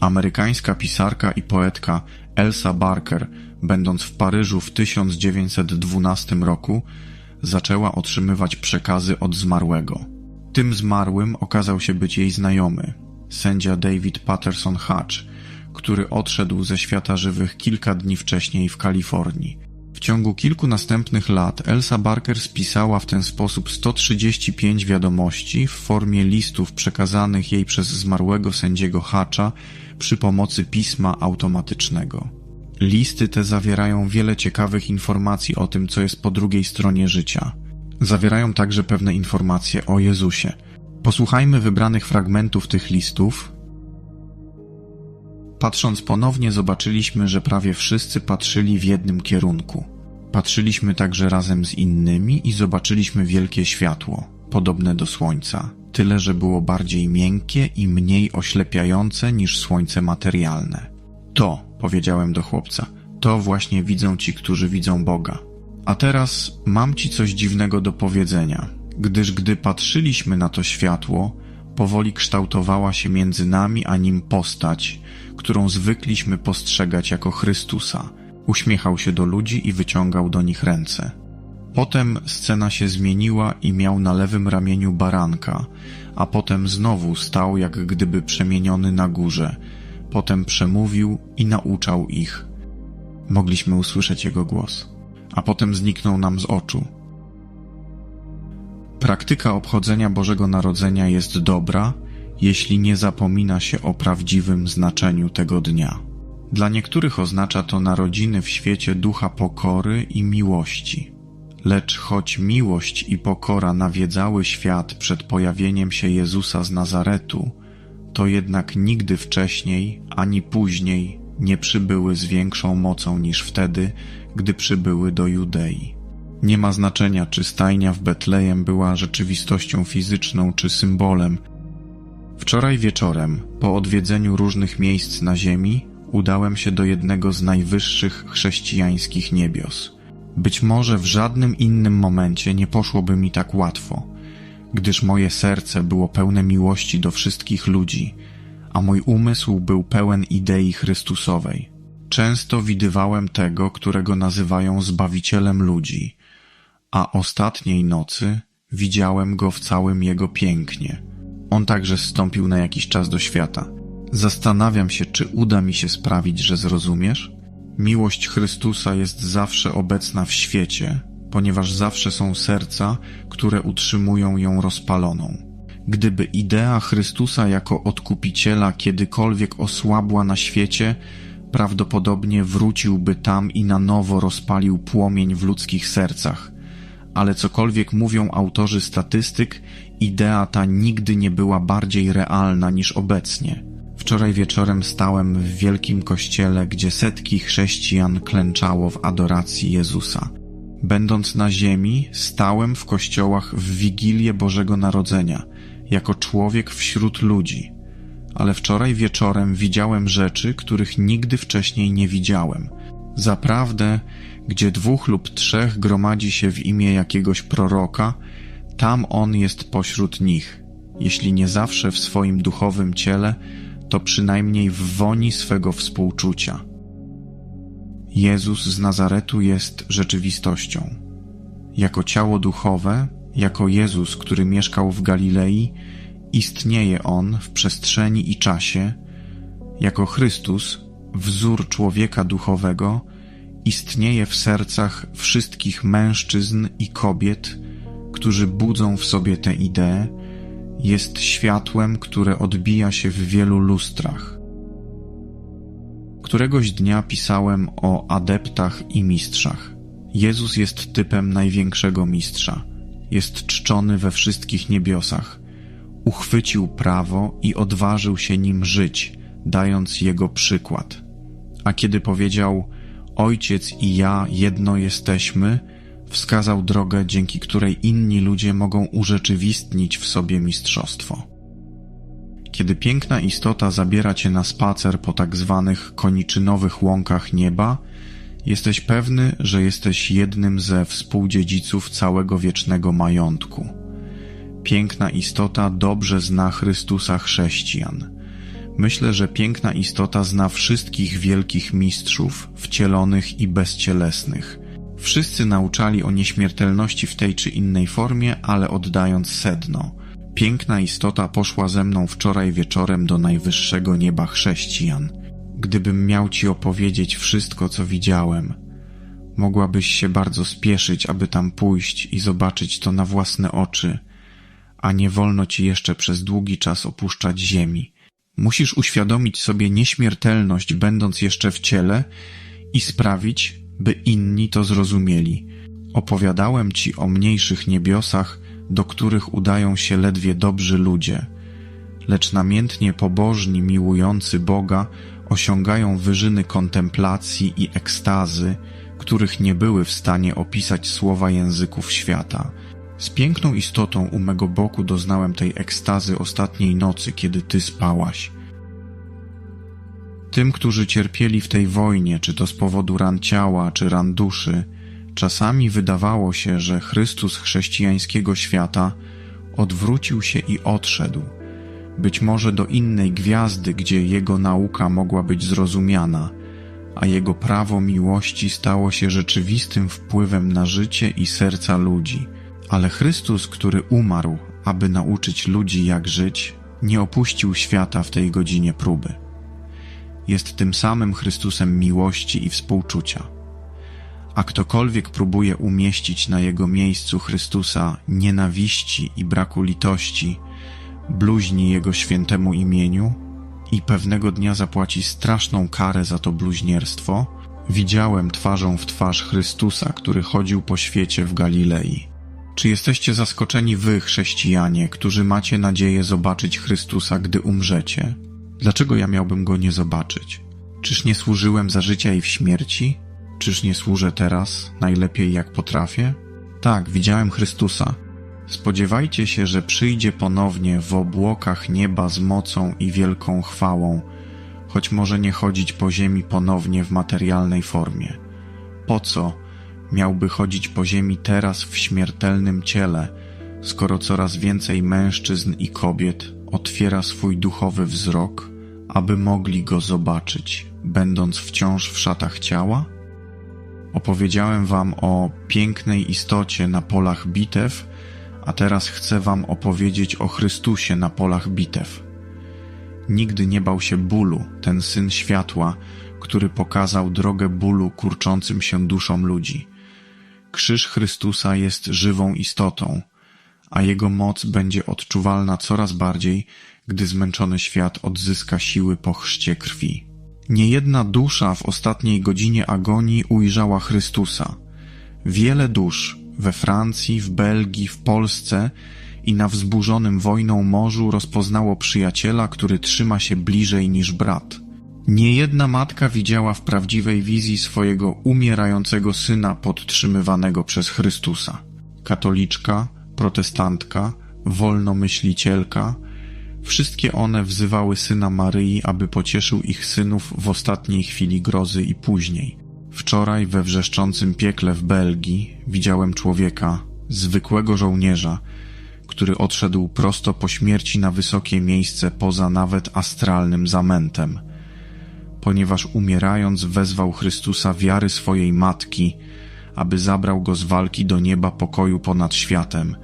Amerykańska pisarka i poetka Elsa Barker, będąc w Paryżu w 1912 roku, zaczęła otrzymywać przekazy od zmarłego. Tym zmarłym okazał się być jej znajomy, sędzia David Patterson Hatch, który odszedł ze świata żywych kilka dni wcześniej w Kalifornii. Ciągu kilku następnych lat Elsa Barker spisała w ten sposób 135 wiadomości w formie listów przekazanych jej przez zmarłego sędziego Hatcha przy pomocy pisma automatycznego. Listy te zawierają wiele ciekawych informacji o tym, co jest po drugiej stronie życia. Zawierają także pewne informacje o Jezusie. Posłuchajmy wybranych fragmentów tych listów. Patrząc ponownie, zobaczyliśmy, że prawie wszyscy patrzyli w jednym kierunku. Patrzyliśmy także razem z innymi i zobaczyliśmy wielkie światło, podobne do słońca, tyle że było bardziej miękkie i mniej oślepiające niż słońce materialne. To, powiedziałem do chłopca, to właśnie widzą ci, którzy widzą Boga. A teraz mam ci coś dziwnego do powiedzenia, gdyż gdy patrzyliśmy na to światło, powoli kształtowała się między nami a nim postać, którą zwykliśmy postrzegać jako Chrystusa. Uśmiechał się do ludzi i wyciągał do nich ręce. Potem scena się zmieniła i miał na lewym ramieniu baranka, a potem znowu stał jak gdyby przemieniony na górze. Potem przemówił i nauczał ich. Mogliśmy usłyszeć jego głos, a potem zniknął nam z oczu. Praktyka obchodzenia Bożego Narodzenia jest dobra, jeśli nie zapomina się o prawdziwym znaczeniu tego dnia. Dla niektórych oznacza to narodziny w świecie ducha pokory i miłości. Lecz choć miłość i pokora nawiedzały świat przed pojawieniem się Jezusa z Nazaretu, to jednak nigdy wcześniej ani później nie przybyły z większą mocą niż wtedy, gdy przybyły do Judei. Nie ma znaczenia, czy stajnia w Betlejem była rzeczywistością fizyczną czy symbolem. Wczoraj wieczorem, po odwiedzeniu różnych miejsc na ziemi, udałem się do jednego z najwyższych chrześcijańskich niebios. Być może w żadnym innym momencie nie poszłoby mi tak łatwo, gdyż moje serce było pełne miłości do wszystkich ludzi, a mój umysł był pełen idei Chrystusowej. Często widywałem tego, którego nazywają Zbawicielem ludzi, a ostatniej nocy widziałem go w całym jego pięknie. On także zstąpił na jakiś czas do świata. Zastanawiam się, czy uda mi się sprawić, że zrozumiesz? Miłość Chrystusa jest zawsze obecna w świecie, ponieważ zawsze są serca, które utrzymują ją rozpaloną. Gdyby idea Chrystusa jako odkupiciela kiedykolwiek osłabła na świecie, prawdopodobnie wróciłby tam i na nowo rozpalił płomień w ludzkich sercach. Ale cokolwiek mówią autorzy statystyk, idea ta nigdy nie była bardziej realna niż obecnie. Wczoraj wieczorem stałem w wielkim kościele, gdzie setki chrześcijan klęczało w adoracji Jezusa. Będąc na ziemi, stałem w kościołach w Wigilię Bożego Narodzenia, jako człowiek wśród ludzi. Ale wczoraj wieczorem widziałem rzeczy, których nigdy wcześniej nie widziałem. Zaprawdę, gdzie dwóch lub trzech gromadzi się w imię jakiegoś proroka, tam on jest pośród nich, jeśli nie zawsze w swoim duchowym ciele, to przynajmniej w woni swego współczucia. Jezus z Nazaretu jest rzeczywistością. Jako ciało duchowe, jako Jezus, który mieszkał w Galilei, istnieje On w przestrzeni i czasie, jako Chrystus, wzór człowieka duchowego, istnieje w sercach wszystkich mężczyzn i kobiet, którzy budzą w sobie tę ideę, jest światłem, które odbija się w wielu lustrach. Któregoś dnia pisałem o adeptach i mistrzach. Jezus jest typem największego mistrza. Jest czczony we wszystkich niebiosach. Uchwycił prawo i odważył się nim żyć, dając jego przykład. A kiedy powiedział: Ojciec i ja jedno jesteśmy, wskazał drogę, dzięki której inni ludzie mogą urzeczywistnić w sobie mistrzostwo. Kiedy piękna istota zabiera cię na spacer po tak zwanych koniczynowych łąkach nieba, jesteś pewny, że jesteś jednym ze współdziedziców całego wiecznego majątku. Piękna istota dobrze zna Chrystusa chrześcijan. Myślę, że piękna istota zna wszystkich wielkich mistrzów, wcielonych i bezcielesnych. Wszyscy nauczali o nieśmiertelności w tej czy innej formie, ale oddając sedno. Piękna istota poszła ze mną wczoraj wieczorem do najwyższego nieba chrześcijan. Gdybym miał ci opowiedzieć wszystko, co widziałem, mogłabyś się bardzo spieszyć, aby tam pójść i zobaczyć to na własne oczy, a nie wolno ci jeszcze przez długi czas opuszczać ziemi. Musisz uświadomić sobie nieśmiertelność, będąc jeszcze w ciele i sprawić, by inni to zrozumieli. Opowiadałem ci o mniejszych niebiosach, do których udają się ledwie dobrzy ludzie, lecz namiętnie pobożni, miłujący Boga osiągają wyżyny kontemplacji i ekstazy, których nie były w stanie opisać słowa języków świata. Z piękną istotą u mego boku doznałem tej ekstazy ostatniej nocy, kiedy ty spałaś. Tym, którzy cierpieli w tej wojnie, czy to z powodu ran ciała, czy ran duszy, czasami wydawało się, że Chrystus chrześcijańskiego świata odwrócił się i odszedł, być może do innej gwiazdy, gdzie jego nauka mogła być zrozumiana, a jego prawo miłości stało się rzeczywistym wpływem na życie i serca ludzi. Ale Chrystus, który umarł, aby nauczyć ludzi, jak żyć, nie opuścił świata w tej godzinie próby. Jest tym samym Chrystusem miłości i współczucia. A ktokolwiek próbuje umieścić na jego miejscu Chrystusa nienawiści i braku litości, bluźni jego świętemu imieniu i pewnego dnia zapłaci straszną karę za to bluźnierstwo, widziałem twarzą w twarz Chrystusa, który chodził po świecie w Galilei. Czy jesteście zaskoczeni wy, chrześcijanie, którzy macie nadzieję zobaczyć Chrystusa, gdy umrzecie? Dlaczego ja miałbym go nie zobaczyć? Czyż nie służyłem za życia i w śmierci? Czyż nie służę teraz najlepiej jak potrafię? Tak, widziałem Chrystusa. Spodziewajcie się, że przyjdzie ponownie w obłokach nieba z mocą i wielką chwałą, choć może nie chodzić po ziemi ponownie w materialnej formie. Po co miałby chodzić po ziemi teraz w śmiertelnym ciele, skoro coraz więcej mężczyzn i kobiet otwiera swój duchowy wzrok, aby mogli go zobaczyć, będąc wciąż w szatach ciała? Opowiedziałem wam o pięknej istocie na polach bitew, a teraz chcę wam opowiedzieć o Chrystusie na polach bitew. Nigdy nie bał się bólu, ten syn światła, który pokazał drogę bólu kurczącym się duszom ludzi. Krzyż Chrystusa jest żywą istotą, a jego moc będzie odczuwalna coraz bardziej, gdy zmęczony świat odzyska siły po chrzcie krwi. Niejedna dusza w ostatniej godzinie agonii ujrzała Chrystusa. Wiele dusz we Francji, w Belgii, w Polsce i na wzburzonym wojną morzu rozpoznało przyjaciela, który trzyma się bliżej niż brat. Niejedna matka widziała w prawdziwej wizji swojego umierającego syna podtrzymywanego przez Chrystusa. Katoliczka, protestantka, wolnomyślicielka, wszystkie one wzywały syna Maryi, aby pocieszył ich synów w ostatniej chwili grozy i później. Wczoraj we wrzeszczącym piekle w Belgii widziałem człowieka, zwykłego żołnierza, który odszedł prosto po śmierci na wysokie miejsce poza nawet astralnym zamętem. Ponieważ umierając wezwał Chrystusa wiary swojej matki, aby zabrał go z walki do nieba pokoju ponad światem.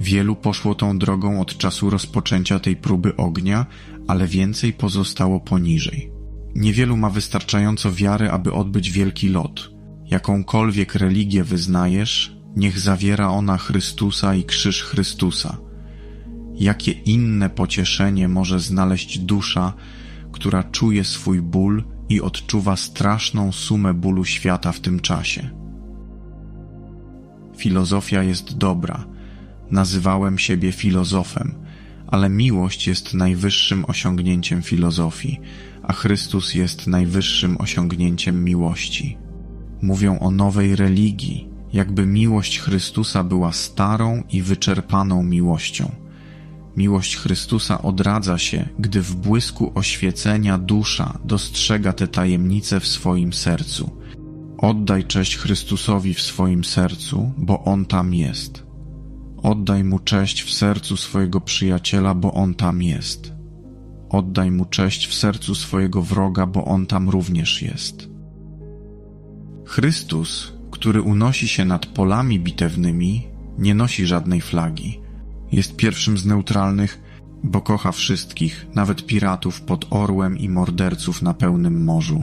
Wielu poszło tą drogą od czasu rozpoczęcia tej próby ognia, ale więcej pozostało poniżej. Niewielu ma wystarczająco wiary, aby odbyć wielki lot. Jakąkolwiek religię wyznajesz, niech zawiera ona Chrystusa i krzyż Chrystusa. Jakie inne pocieszenie może znaleźć dusza, która czuje swój ból i odczuwa straszną sumę bólu świata w tym czasie? Filozofia jest dobra. Nazywałem siebie filozofem, ale miłość jest najwyższym osiągnięciem filozofii, a Chrystus jest najwyższym osiągnięciem miłości. Mówią o nowej religii, jakby miłość Chrystusa była starą i wyczerpaną miłością. Miłość Chrystusa odradza się, gdy w błysku oświecenia dusza dostrzega te tajemnice w swoim sercu. Oddaj cześć Chrystusowi w swoim sercu, bo On tam jest. Oddaj Mu cześć w sercu swojego przyjaciela, bo On tam jest. oddaj mu cześć w sercu swojego wroga, bo on tam również jest. Chrystus, który unosi się nad polami bitewnymi, nie nosi żadnej flagi. Jest pierwszym z neutralnych, bo kocha wszystkich, nawet piratów pod orłem i morderców na pełnym morzu.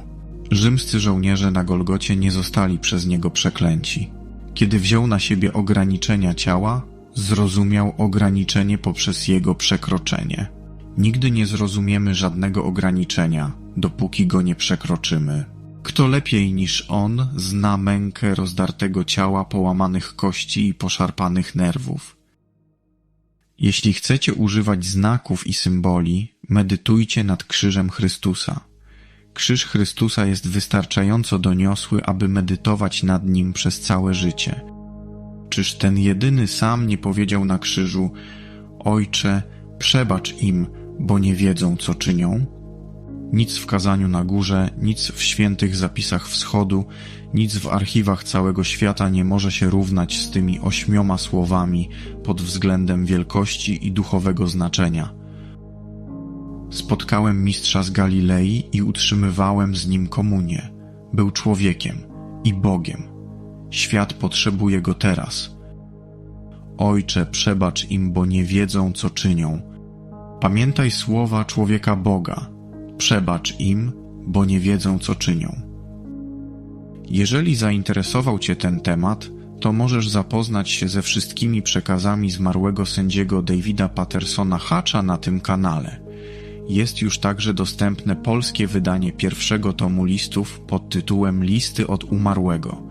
Rzymscy żołnierze na Golgocie nie zostali przez niego przeklęci. Kiedy wziął na siebie ograniczenia ciała, zrozumiał ograniczenie poprzez jego przekroczenie. Nigdy nie zrozumiemy żadnego ograniczenia, dopóki go nie przekroczymy. Kto lepiej niż on zna mękę rozdartego ciała, połamanych kości i poszarpanych nerwów? Jeśli chcecie używać znaków i symboli, medytujcie nad krzyżem Chrystusa. Krzyż Chrystusa jest wystarczająco doniosły, aby medytować nad nim przez całe życie. Czyż ten jedyny sam nie powiedział na krzyżu: Ojcze, przebacz im, bo nie wiedzą, co czynią? Nic w kazaniu na górze, nic w świętych zapisach wschodu, nic w archiwach całego świata nie może się równać z tymi ośmioma słowami pod względem wielkości i duchowego znaczenia. Spotkałem mistrza z Galilei i utrzymywałem z nim komunię. Był człowiekiem i Bogiem. Świat potrzebuje go teraz. Ojcze, przebacz im, bo nie wiedzą, co czynią. Pamiętaj słowa człowieka Boga. Przebacz im, bo nie wiedzą, co czynią. Jeżeli zainteresował Cię ten temat, to możesz zapoznać się ze wszystkimi przekazami zmarłego sędziego Davida Pattersona Hatcha na tym kanale. Jest już także dostępne polskie wydanie pierwszego tomu listów pod tytułem Listy od umarłego.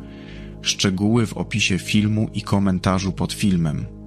Szczegóły w opisie filmu i komentarzu pod filmem.